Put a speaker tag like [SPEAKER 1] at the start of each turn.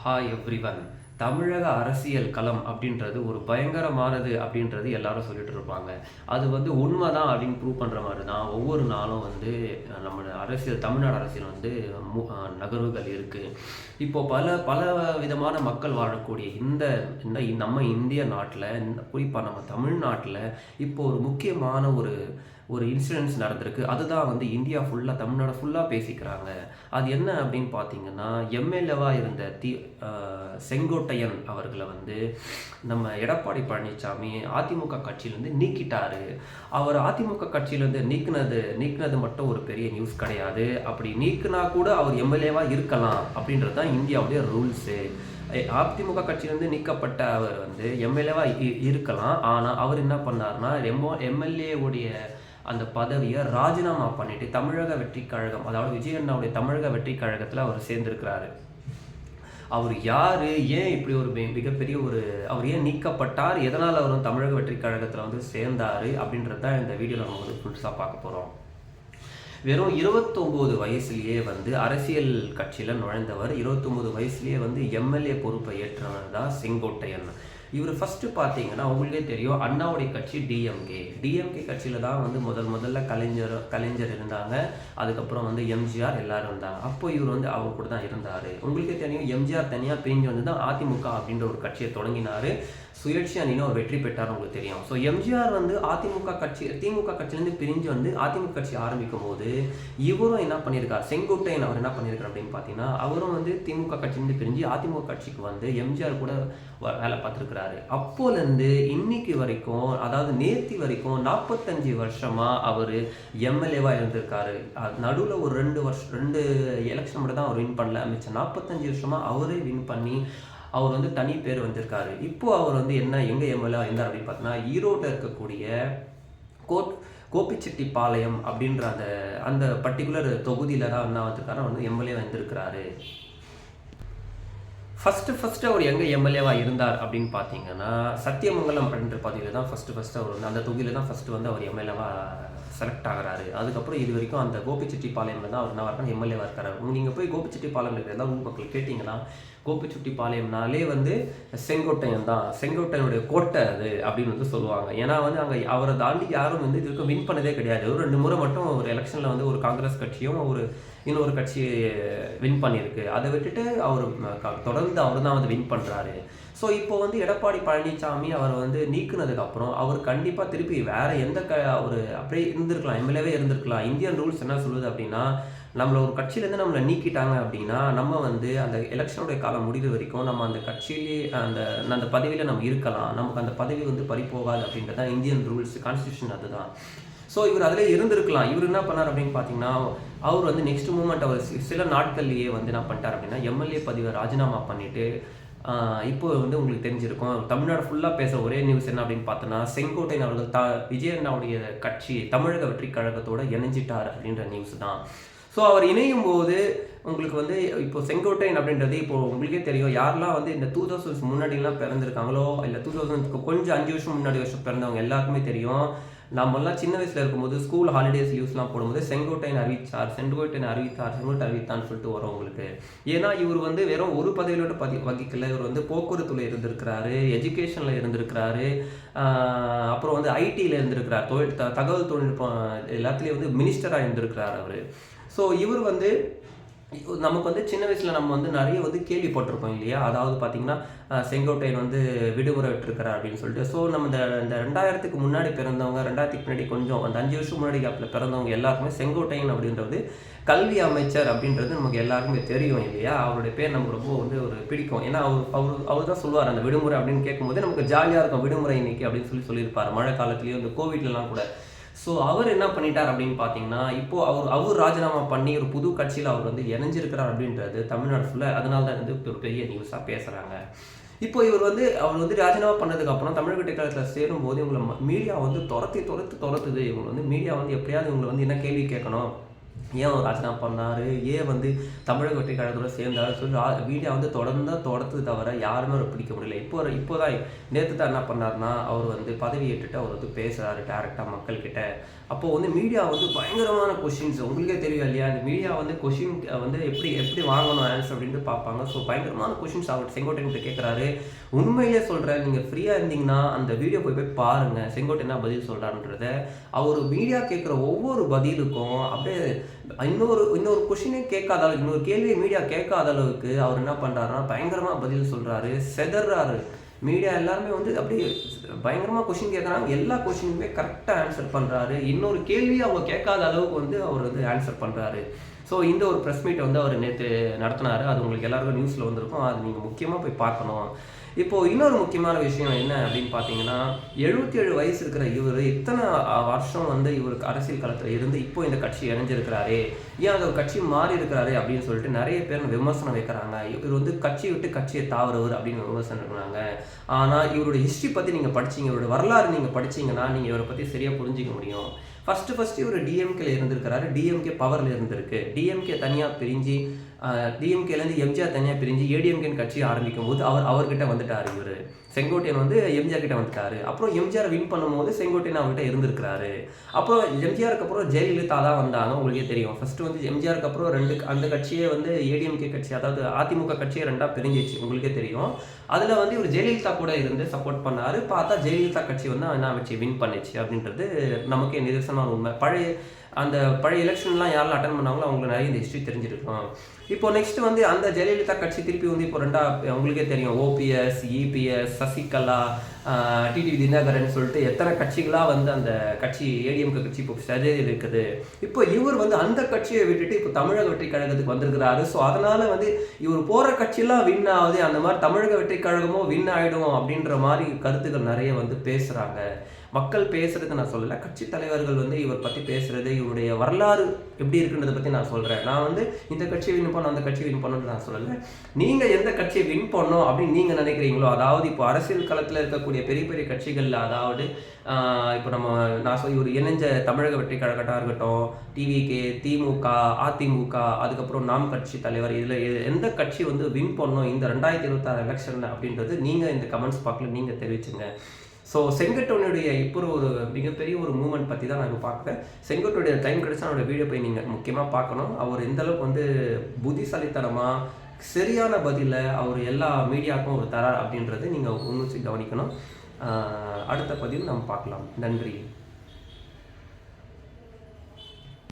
[SPEAKER 1] Hi everyone தமிழக அரசியல் களம் அப்படின்றது ஒரு பயங்கரமானது அப்படின்றது எல்லாரும் சொல்லிட்டு இருப்பாங்க. அது வந்து உண்மை தான் அப்படின்னு ப்ரூவ் பண்ணுற மாதிரி தான் ஒவ்வொரு நாளும் வந்து நம்ம அரசியல் தமிழ்நாடு அரசியல் வந்து மு- நகர்வுகள் இருக்குது இப்போ பல பல விதமான மக்கள் வாழக்கூடிய இந்த இந்த நம்ம இந்திய நாட்டில் குறிப்பாக நம்ம தமிழ்நாட்டில் இப்போ ஒரு முக்கியமான ஒரு ஒரு இன்சிடென்ட்ஸ் நடந்திருக்கு. அதுதான் வந்து இந்தியா ஃபுல்லாக தமிழ்நாடு ஃபுல்லாக பேசிக்கிறாங்க. அது என்ன அப்படின்னு பார்த்தீங்கன்னா எம்எல்ஏவாக இருந்த தி செங்கோட்டையன் அவர்களை வந்து நம்ம எடப்பாடி பழனிசாமி அதிமுக கட்சியிலேருந்து நீக்கிட்டாரு. அவர் அதிமுக கட்சியிலேருந்து நீக்கினது நீக்கினது மட்டும் ஒரு பெரிய நியூஸ் கிடையாது. அப்படி நீக்கினா கூட அவர் எம்எல்ஏவாக இருக்கலாம் அப்படின்றது தான் இந்தியாவுடைய ரூல்ஸு அதிமுக கட்சியிலேருந்து நீக்கப்பட்ட அவர் வந்து எம்எல்ஏவாக இருக்கலாம். ஆனால் அவர் என்ன பண்ணாருன்னா எம்ஓ எம்எல்ஏவுடைய அந்த பதவியை ராஜினாமா பண்ணிட்டு தமிழக வெற்றி கழகம் அதாவது விஜய் அண்ணாவுடைய தமிழக வெற்றி கழகத்தில் அவர் சேர்ந்திருக்கிறாரு. அவர் யார்? ஏன் இப்படி ஒரு மிகப்பெரிய ஒரு அவர் ஏன் நீக்கப்பட்டார்? எதனால் அவர் தமிழக வெற்றி கழகத்தில் வந்து சேர்ந்தார்? அப்படின்றது தான் இந்த வீடியோவில் நம்ம வந்து புதுசாக பார்க்க போகிறோம் வெறும் இருபத்தொம்போது வயசுலேயே வந்து அரசியல் கட்சியில் நுழைந்தவர் இருபத்தொம்போது வயசுலேயே வந்து எம்எல்ஏ பொறுப்பை ஏற்றவர் தான் செங்கோட்டையன். இவர் ஃபஸ்ட்டு பார்த்தீங்கன்னா உங்களுக்கே தெரியும் அண்ணாவுடைய கட்சி டிஎம்கே டிஎம்கே கட்சியில் தான் வந்து முதல் முதல்ல கலைஞர் கலைஞர் இருந்தாங்க. அதுக்கப்புறம் வந்து எம்ஜிஆர் எல்லாரும் இருந்தாங்க. அப்போ இவர் வந்து அவர் கூட தான் இருந்தார். உங்களுக்கே தெரியும் எம்ஜிஆர் தனியாக பிரிஞ்சு வந்து தான் அதிமுக அப்படின்ற ஒரு கட்சியை தொடங்கினார். சுயேட்சி அணின்னு ஒரு வெற்றி பெற்றார் உங்களுக்கு தெரியும். ஸோ எம்ஜிஆர் வந்து அதிமுக கட்சி திமுக கட்சியிலேருந்து பிரிஞ்சு வந்து அதிமுக கட்சி ஆரம்பிக்கும் போது இவரும் என்ன பண்ணியிருக்கார்? செங்கோட்டையன் அவர் என்ன பண்ணியிருக்கார் அப்படின்னு பார்த்தீங்கன்னா அவரும் வந்து திமுக கட்சியிலேருந்து பிரிஞ்சு அதிமுக கட்சிக்கு வந்து எம்ஜிஆர் கூட வ- வேலை பார்த்துருக்கிறார். அப்போலேருந்து இன்னைக்கு வரைக்கும் அதாவது நேர்த்தி வரைக்கும் நாற்பத்தஞ்சு வருஷமாக அவர் எம்எல்ஏவாக இருந்திருக்காரு. நடுவில் ஒரு ரெண்டு வருஷம் ரெண்டு எலெக்ஷன் மட்டும் தான் அவர் வின் பண்ணல. மிச்சம் நாற்பத்தஞ்சு வருஷமாக அவரே வின் பண்ணி அவர் வந்து தனி பேர் வந்திருக்காரு. இப்போது அவர் வந்து என்ன எங்கே எம்எல்ஏ இருந்தார் அப்படின்னு பார்த்தீங்கன்னா ஈரோட்டில் இருக்கக்கூடிய கோட் கோபிச்செட்டிப்பாளையம் அப்படின்ற அந்த அந்த பர்டிகுலர் தொகுதியில் தான் என்ன வந்திருக்காரு. அவர் வந்து எம்எல்ஏ வந்திருக்கிறாரு. ஃபஸ்ட்டு ஃபஸ்ட்டு அவர் எங்கே எம்எல்ஏவாக இருந்தார் அப்படின்னு பார்த்தீங்கன்னா சத்தியமங்கலம் அப்படின்ற பகுதியில் தான் ஃபஸ்ட்டு ஃபஸ்ட்டு அவர் வந்து அந்த தொகுதியில் தான் ஃபஸ்ட்டு வந்து அவர் எம்எல்ஏவாக செலக்ட் ஆகிறாரு. அதுக்கப்புறம் இது வரைக்கும் அந்த கோபிச்செட்டிப்பாளையம்ல தான் அவர் என்ன இருக்காரு எம்எல்ஏவாக இருக்காரு. நீங்கள் போய் கோபிச்செட்டிப்பாளையம் இருக்கிற எல்லா ஊர் மக்கள் கேட்டிங்கன்னா கோபிச்செட்டிப்பாளையம்னாலே வந்து செங்கோட்டையன் தான். செங்கோட்டையனுடைய கோட்டை அது அப்படின்னு வந்து சொல்லுவாங்க. ஏன்னா வந்து அங்கே அவரை தாண்டி யாரும் வந்து இதுக்கு வின் பண்ணதே கிடையாது. ஒரு ரெண்டு முறை மட்டும் ஒரு எலெக்ஷனில் வந்து ஒரு காங்கிரஸ் கட்சியும் ஒரு இன்னொரு கட்சி வின் பண்ணியிருக்கு. அதை விட்டுட்டு அவர் தொடர்ந்து அவர் தான் வந்து வின் பண்ணுறாரு ஸோ இப்போ வந்து எடப்பாடி பழனிசாமி அவர் வந்து நீக்குனதுக்கப்புறம் அவர் கண்டிப்பாக திருப்பி வேற எந்த க அவர் அப்படியே இருந்திருக்கலாம் எம்எல்ஏவே இருந்திருக்கலாம். இந்தியன் ரூல்ஸ் என்ன சொல்லுது அப்படின்னா நம்மளை ஒரு கட்சியிலேருந்து நம்மளை நீக்கிட்டாங்க அப்படின்னா நம்ம வந்து அந்த எலெக்ஷனுடைய காலம் முடிகிற வரைக்கும் நம்ம அந்த கட்சியிலே அந்த அந்த பதவியில் நம்ம இருக்கலாம். நமக்கு அந்த பதவி வந்து பறிப்போகாது அப்படின்றது தான் இந்தியன் ரூல்ஸ் கான்ஸ்டியூஷன் அதுதான். ஸோ இவர் அதிலே இருந்திருக்கலாம். இவர் என்ன பண்ணார் அப்படின்னு பார்த்தீங்கன்னா அவர் வந்து நெக்ஸ்ட் மூமெண்ட் அவர் சில நாட்கள்லேயே வந்து என்ன பண்ணிட்டார் அப்படின்னா எம்எல்ஏ பதவியை ராஜினாமா பண்ணிவிட்டு இப்போ வந்து உங்களுக்கு தெரிஞ்சிருக்கும். தமிழ்நாடு ஃபுல்லாக பேசுகிற ஒரே நியூஸ் என்ன அப்படின்னு பார்த்தோன்னா செங்கோட்டையன் அவர்கள் த விஜயண்ணாவுடைய கட்சி தமிழக வெற்றி கழகத்தோடு இணைஞ்சிட்டார் அப்படின்ற நியூஸ் தான். ஸோ அவர் இணையும் போது உங்களுக்கு வந்து இப்போ செங்கோட்டையன் அப்படின்றது இப்போ உங்களுக்கே தெரியும். யாரெல்லாம் வந்து இந்த டூ தௌசண்ட்ஸ் முன்னாடிலாம் பிறந்திருக்காங்களோ இல்லை டூ தௌசண்ட்ஸ்க்கு கொஞ்சம் அஞ்சு வருஷம் முன்னாடி வருஷம் பிறந்தவங்க எல்லாருக்குமே தெரியும். நம்மலாம் சின்ன வயசில் இருக்கும்போது ஸ்கூல் ஹாலிடேஸ் யூஸ்லாம் போடும்போது செங்கோட்டையன் அறிவிச்சார் செங்கோட்டையன் அறிவித்தார் செங்கோட்டை அறிவித்தான்னு சொல்லிட்டு வரும் உங்களுக்கு ஏன்னா இவர் வந்து வெறும் ஒரு பதவியோட பதி வகிக்கல. இவர் வந்து போக்குவரத்துல இருந்திருக்கிறாரு எஜுகேஷனில் இருந்திருக்கிறாரு அப்புறம் வந்து ஐடியில் இருந்திருக்கிறார் தொழில் தகவல் தொழில்நுட்பம் எல்லாத்துலேயும் வந்து மினிஸ்டராக இருந்திருக்கிறார் அவர். ஸோ இவர் வந்து நமக்கு வந்து சின்ன வயசில் நம்ம வந்து நிறைய வந்து கேள்விப்பட்டிருக்கோம் இல்லையா? அதாவது பார்த்திங்கன்னா செங்கோட்டையன் வந்து விடுமுறை விட்டுருக்கிறார் அப்படின்னு சொல்லிட்டு. ஸோ நம்ம இந்த இந்த ரெண்டாயிரத்துக்கு முன்னாடி பிறந்தவங்க ரெண்டாயிரத்துக்கு முன்னாடி கொஞ்சம் அந்த அஞ்சு வருஷம் முன்னாடி கேப்பில் பிறந்தவங்க எல்லாருக்குமே செங்கோட்டையன் அப்படின்றது கல்வி அமைச்சர் அப்படின்றது நமக்கு எல்லாருக்குமே தெரியும் இல்லையா? அவருடைய பேர் நமக்கு ரொம்ப வந்து ஒரு பிடிக்கும். ஏன்னா அவர் அவர் அவர் தான் சொல்லுவார் அந்த விடுமுறை அப்படின்னு கேட்கும்போது நமக்கு ஜாலியாக இருக்கும் விடுமுறை இன்னைக்கு அப்படின்னு சொல்லி சொல்லியிருப்பார். மழை காலத்துலேயும் இந்த கோவிட்லலாம் கூட. ஸோ அவர் என்ன பண்ணிட்டார் அப்படின்னு பார்த்தீங்கன்னா இப்போது அவர் அவர் ராஜினாமா பண்ணி ஒரு புது கட்சியில் அவர் வந்து இணைஞ்சிருக்கிறார் அப்படின்றது தமிழ்நாடு ஃபுல்லாக அதனால தான் வந்து ஒரு பெரிய நியூஸாக பேசுகிறாங்க இப்போ இவர் வந்து அவர் வந்து ராஜினாமா பண்ணதுக்கப்புறம் தமிழக காலத்தில் சேரும்போது இவங்களை மீடியா வந்து துரத்தி துரத்து துரத்துது. இவங்களை வந்து மீடியா வந்து எப்படியாவது இவங்களை வந்து என்ன கேள்வி கேட்கணும்? ஏன் அவர் ராஜினாமா பண்ணார். ஏன் வந்து தமிழக வெற்றி கழகத்தோட சேர்ந்தாரு. சொல்லி மீடியா வந்து தொடர்ந்து தொடர்த்து தவிர யாருமே அவரை பிடிக்க முடியல. இப்போ இப்போ இப்போதான் நேற்று தான் என்ன பண்ணாருன்னா அவர் வந்து பதவி ஏற்றுட்டு அவர் வந்து பேசுகிறாரு டேரெக்டாக மக்கள்கிட்ட. அப்போது வந்து மீடியா வந்து பயங்கரமான கொஷின்ஸ் உங்களுக்கே தெரியும் இல்லையா? அந்த மீடியா வந்து கொஷின் வந்து எப்படி எப்படி வாங்கணும் ஆன்சர் அப்படின்ட்டு பார்ப்பாங்க. ஸோ பயங்கரமான கொஷின்ஸ் அவர் செங்கோட்டையன் கேட்குறாரு உண்மையிலே சொல்கிறேன் நீங்கள் ஃப்ரீயாக இருந்தீங்கன்னா அந்த வீடியோ போய் போய் பாருங்கள் செங்கோட்டை என்ன பதில் சொல்கிறாருன்றத அவர் மீடியா கேட்குற ஒவ்வொரு பதிலுக்கும் அப்படியே இன்னொரு இன்னொரு கொஷினே கேட்காத அளவுக்கு இன்னொரு கேள்வியை மீடியா கேட்காத அளவுக்கு அவர் என்ன பண்ணுறாருன்னா பயங்கரமாக பதில் சொல்கிறாரு செதறாரு. மீடியா எல்லாருமே வந்து அப்படியே பயங்கரமாக கொஷின் கேட்குறாங்க எல்லா கொஷினுமே கரெக்டாக ஆன்சர் பண்ணுறாரு இன்னொரு கேள்வி அவங்க கேட்காத அளவுக்கு வந்து அவர் வந்து ஆன்சர் பண்ணுறாரு ஸோ இந்த ஒரு ப்ரெஸ் மீட் வந்து அவர் நேற்று நடத்தினார். அது உங்களுக்கு எல்லாருக்கும் நியூஸில் வந்திருக்கும். அது நீங்கள் முக்கியமாக போய் பார்க்கணும். இப்போ இன்னொரு முக்கியமான விஷயம் என்ன அப்படின்னு பார்த்தீங்கன்னா எழுபத்தி ஏழு வயசு இருக்கிற இவர் இத்தனை வருஷம் வந்து இவருக்கு அரசியல் களத்தில் இருந்து இப்போ இந்த கட்சி இணைஞ்சிருக்கிறாரு? ஏன் அந்த கட்சி மாறி இருக்கிறாரு அப்படின்னு சொல்லிட்டு நிறைய பேர் விமர்சனம் வைக்கிறாங்க. இவர் வந்து கட்சி விட்டு கட்சியை தாவறவர் அப்படின்னு விமர்சனம் இருக்கிறாங்க. ஆனால் இவருடைய ஹிஸ்ட்ரி பற்றி நீங்கள் படிச்சீங்க இவருடைய வரலாறு நீங்கள் படிச்சீங்கன்னா நீங்கள் இவரை பற்றி சரியாக புரிஞ்சிக்க முடியும். ஃபஸ்ட்டு ஃபஸ்ட்டு இவர் டிஎம்கேல இருந்திருக்கிறாரு. டிஎம்கே பவரில் இருந்திருக்கு. டிஎம்கே தனியாக பிரிஞ்சு டிஎம்கேலேருந்து எம்ஜிஆர் தனியாக பிரிஞ்சு ஏடிஎம்கேன்னு கட்சி ஆரம்பிக்கும் போது அவர் அவர்கிட்ட வந்துட்டார் இவர். செங்கோட்டையன் வந்து எம்ஜிஆர் கிட்ட வந்துட்டாரு. அப்புறம் எம்ஜிஆர் வின் பண்ணும்போது செங்கோட்டையன் அவங்ககிட்ட இருந்திருக்கிறாரு. அப்புறம் எம்ஜிஆருக்கு அப்புறம் ஜெயலலிதா தான் வந்தாங்க உங்களுக்கே தெரியும். ஃபர்ஸ்ட் வந்து எம்ஜிஆருக்கு அப்புறம் ரெண்டு அந்த கட்சியே வந்து ஏடிஎம்கே கட்சி அதாவது அதிமுக கட்சியே ரெண்டாக பிரிஞ்சிச்சு. உங்களுக்கே தெரியும். அதில் வந்து இவர் ஜெயலலிதா கூட இருந்து சப்போர்ட் பண்ணார். பார்த்தா ஜெயலலிதா கட்சி வந்து என்ன வச்சு வின் பண்ணுச்சு அப்படின்றது நமக்கே நிதர்சனமான உண்மை. பழைய அந்த பழைய எலெக்ஷன்லாம் யாரெல்லாம் அட்டன் பண்ணாங்களோ அவங்களுக்கு நிறைய இந்த ஹிஸ்ட்ரி தெரிஞ்சிருக்கும். இப்போ நெக்ஸ்ட் வந்து அந்த ஜெயலலிதா கட்சி திருப்பி வந்து இப்போ ரெண்டா உங்களுக்கே தெரியும். OPS EPS Sasikala TTV Dhinakaran சொல்லிட்டு எத்தனை கட்சிகளாக வந்து அந்த கட்சி ஏடிஎம்கே கட்சி இப்போ சரி இருக்குது. இப்போ இவர் வந்து அந்த கட்சியை விட்டுட்டு இப்போ தமிழக வெற்றி கழகத்துக்கு வந்திருக்கிறாரு. ஸோ அதனால வந்து இவர் போகிற கட்சியெல்லாம் வின் ஆகுது. அந்த மாதிரி தமிழக வெற்றி கழகமும் வின் ஆகிடும் அப்படின்ற மாதிரி கருத்துக்கள் நிறைய வந்து பேசுகிறாங்க மக்கள் பேசுறதுக்கு நான் சொல்லலை. கட்சி தலைவர்கள் வந்து இவர் பற்றி பேசுறது இவருடைய வரலாறு எப்படி இருக்குன்றதை பற்றி நான் சொல்கிறேன் நான் வந்து இந்த கட்சியை வின் பண்ணோம் அந்த கட்சியை வின் பண்ணணும்னு நான் சொல்லலை. நீங்கள் எந்த கட்சியை வின் பண்ணோம் அப்படின்னு நீங்கள் நினைக்கிறீங்களோ அதாவது இப்போ அரசியல் களத்தில் இருக்கக்கூடிய பெரிய பெரிய கட்சிகளில் அதாவது இப்போ நம்ம நான் சொல் இவர் இணைஞ்ச தமிழக வெற்றி கழகட்டாக இருக்கட்டும் டிவிகே திமுக அதிமுக அதுக்கப்புறம் நாம் கட்சி தலைவர் இதில் எந்த கட்சி வந்து வின் பண்ணோம் இந்த ரெண்டாயிரத்தி இருபத்தாறு எலெக்ஷன் அப்படின்றது நீங்கள் இந்த கமெண்ட்ஸ் பாக்ஸில் நீங்கள் தெரிவிச்சுங்க. ஸோ செங்கட்டோனுடைய இப்போ ஒரு மிகப்பெரிய ஒரு மூமெண்ட் பற்றி தான் நான் இப்போ பார்க்குறேன். செங்கட்டோடைய டைம் கிடைச்சா அவரோட வீடியோ போய் நீங்கள் முக்கியமாக பார்க்கணும். அவர் எந்த அளவுக்கு வந்து புத்திசாலித்தனமாக சரியான பதிலை அவர் எல்லா மீடியாவுக்கும் ஒரு தரார் அப்படின்றது நீங்கள் உன்னிச்சு கவனிக்கணும். அடுத்த பதிவு நம்ம பார்க்கலாம். நன்றி.